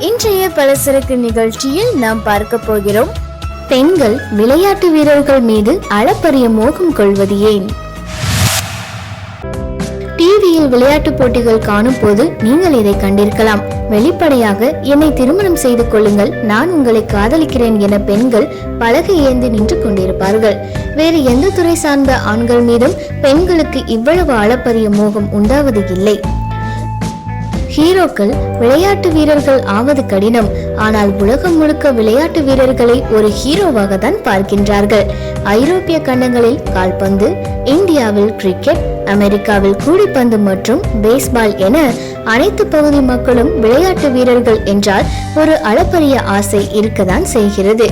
இன்றைய பலசரக்கு நிகழ்ச்சியில் நாம் பார்க்க போகிறோம். பெண்கள் விளையாட்டு வீரர்கள் மீது அளப்பரிய மோகம் கொள்வது ஏன்? டிவியில் விளையாட்டு போட்டிகள் காணும் போது நீங்கள் இதை கண்டிருக்கலாம். வெளிப்படையாக என்னை திருமணம் செய்து கொள்ளுங்கள். நான் உங்களை காதலிக்கிறேன் என பெண்கள் பலகை ஏந்தி நின்று கொண்டிருப்பார்கள். வேறு எந்த துறை சார்ந்த ஆண்கள் மீதும் பெண்களுக்கு இவ்வளவு அளப்பரிய மோகம் உண்டாவது இல்லை ஹீரோக்கள் விளையாட்டு வீரர்கள் ஆவது கடினம். ஆனால் உலகம் முழுக்க விளையாட்டு வீரர்களை ஒரு ஹீரோவாக தான் பார்க்கின்றார்கள். ஐரோப்பிய கண்டங்களில் கால்பந்து இந்தியாவில் கிரிக்கெட் அமெரிக்காவில் கூடிப்பந்து மற்றும் பேஸ்பால் என அனைத்து பகுதி மக்களும் விளையாட்டு வீரர்கள் என்றால் ஒரு அளப்பரிய ஆசை இருக்கதான் செய்கிறது.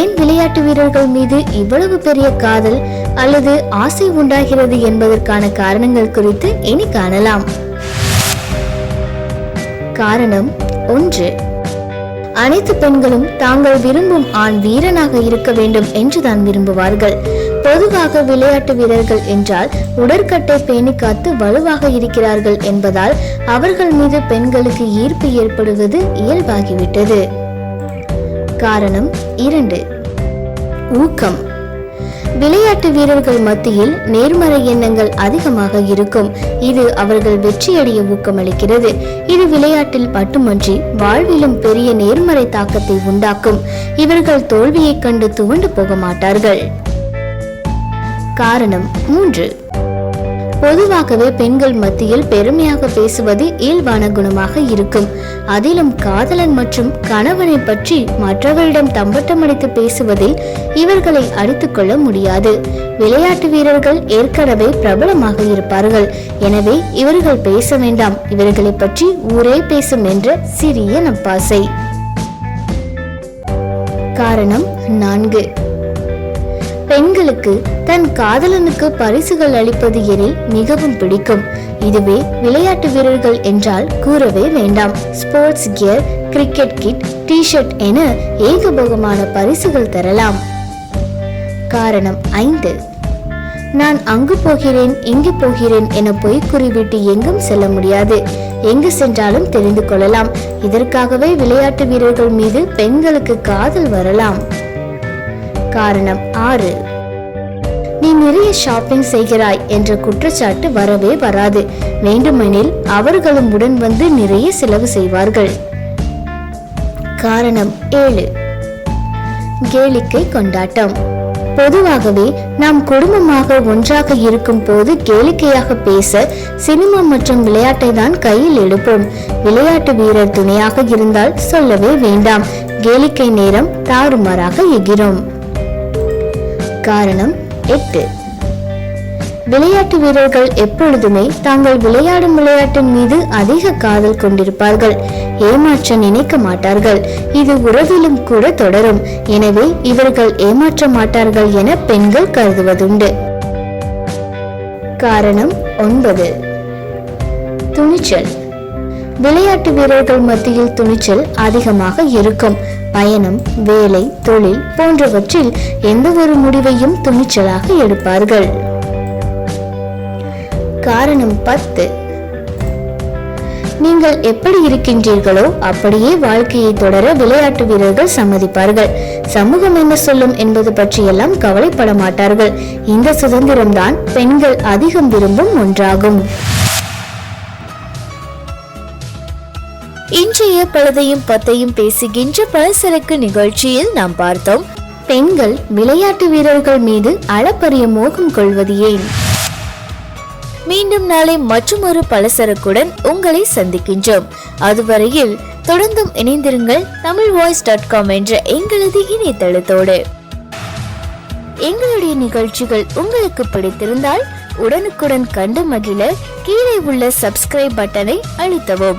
ஏன் விளையாட்டு வீரர்கள் மீது இவ்வளவு பெரிய காதல் அல்லது ஆசை உண்டாகிறது என்பதற்கான காரணங்கள் குறித்து இனி காணலாம். காரணம் ஒன்று. அனைத்து பெண்களும் தாங்கள் விரும்பும் ஆண் வீரனாக இருக்க வேண்டும் என்றுதான் விரும்புவார்கள். பொதுவாக விளையாட்டு வீரர்கள் என்றால் உடற்கட்டை பேணி காத்து வலுவாக இருக்கிறார்கள் என்பதால் அவர்கள் மீது பெண்களுக்கு ஈர்ப்பு ஏற்படுவது இயல்பாகிவிட்டது. காரணம் இரண்டு. ஊக்கம். விளையாட்டு வீரர்கள் மத்தியில் நேர்மறை எண்ணங்கள் அதிகமாக இருக்கும். இது அவர்கள் வெற்றியடைய ஊக்கமளிக்கிறது. இது விளையாட்டில் மட்டுமன்றி வாழ்விலும் பெரிய நேர்மறை தாக்கத்தை உண்டாக்கும். இவர்கள் தோல்வியைக் கண்டு துவண்டு போக மாட்டார்கள். காரணம் மூன்று. பொதுவாகவே பெண்கள் மத்தியில் பெருமையாக பேசுவது இயல்பான குணமாக இருக்கும். அதிலும் காதலன் மற்றும் கணவனை பற்றி மற்றவரிடம் தம்பட்டமடித்து பேசுவதில் இவர்களை அடித்துக்கொள்ள முடியாது. விளையாட்டு வீரர்கள் ஏற்கனவே பிரபலமாக இருப்பார்கள். எனவே இவர்கள் பேச வேண்டாம். இவர்களை பற்றி ஊரே பேசும் என்ற சிறிய நப்பாசை. காரணம் நான்கு. பெண்களுக்கு தன் காதலனுக்கு பரிசுகள் அளிப்பது எனில் மிகவும் பிடிக்கும். இதுவே விளையாட்டு வீரர்கள் என்றால் கூறவே வேண்டாம். Sports gear cricket kit T shirt என ஏகபோகமான பரிசுகள் தரலாம். காரணம் ஐந்து. நான் அங்கு போகிறேன் இங்கு போகிறேன் என பொய் குறிவிட்டு எங்கும் செல்ல முடியாது. எங்கு சென்றாலும் தெரிந்து கொள்ளலாம். இதற்காகவே விளையாட்டு வீரர்கள் மீது பெண்களுக்கு காதல் வரலாம். காரணம் ஆறு. நீ நிறைய ஷாப்பிங் செய்கிறாய் என்ற குற்றச்சாட்டு வரவே வராது. வேண்டுமெனில் அவர்களும் உடன் வந்து நிறைய செலவு செய்வார்கள். காரணம் ஏழு. கேளிக்கை கொண்டாட்டம். பொதுவாகவே நாம் குடும்பமாக ஒன்றாக இருக்கும் போது கேளிக்கையாக பேச சினிமா மற்றும் விளையாட்டை தான் கையில் எடுப்போம். விளையாட்டு வீரர் துணையாக இருந்தால் சொல்லவே வேண்டாம். கேளிக்கை நேரம் தாறுமாறாக எகிறோம். காரணம் எட்டு. விளையாட்டு வீரர்கள் எப்பொழுதுமே தாங்கள் விளையாடும் விளையாட்டின் மீது அதிக காதல் கொண்டிருப்பார்கள். ஏமாற்ற நினைக்க மாட்டார்கள். இது உறவிலும் கூட தொடரும். எனவே இவர்கள் ஏமாற்ற மாட்டார்கள் என பெண்கள் கருதுவதுண்டு. காரணம் ஒன்பது. துணிச்சல். விளையாட்டு வீரர்கள் மத்தியில் துணிச்சல் அதிகமாக இருக்கும். பயணம் வேலை தொழில் போன்றவற்றில் எந்த ஒரு முடிவையும் துணிச்சலாக எடுப்பார்கள். காரணம் பத்து. நீங்கள் எப்படி இருக்கின்றீர்களோ அப்படியே வாழ்க்கையை தொடர விளையாட்டு வீரர்கள் சம்மதிப்பார்கள். சமூகம் என்ன சொல்லும் என்பது பற்றியெல்லாம் கவலைப்பட மாட்டார்கள். இந்த சுதந்திரம்தான் பெண்கள் அதிகம் விரும்பும் ஒன்றாகும். பழைய பழுதையும் பத்தையும் பேசுகின்ற பலசரக்கு நிகழ்ச்சியில் நாம் பார்த்தோம். பெண்கள் விளையாட்டு வீரர்கள் மீது அளப்பரிய மோகம் கொள்வது ஏன்? மீண்டும் நாளை மற்றொரு பலசரக்குடன் உங்களை சந்திக்கின்றோம். அதுவரையில் தொடர்ந்தும் இணைந்திருங்கள் தமிழ் வாய்ஸ் டாட் காம் என்ற எங்களது இணையதளத்தோடு. எங்களுடைய நிகழ்ச்சிகள் உங்களுக்கு பிடித்திருந்தால் உடனுக்குடன் கண்டு மகிழ கீழே உள்ள சப்ஸ்கிரைப் பட்டனை அழுத்தவும்.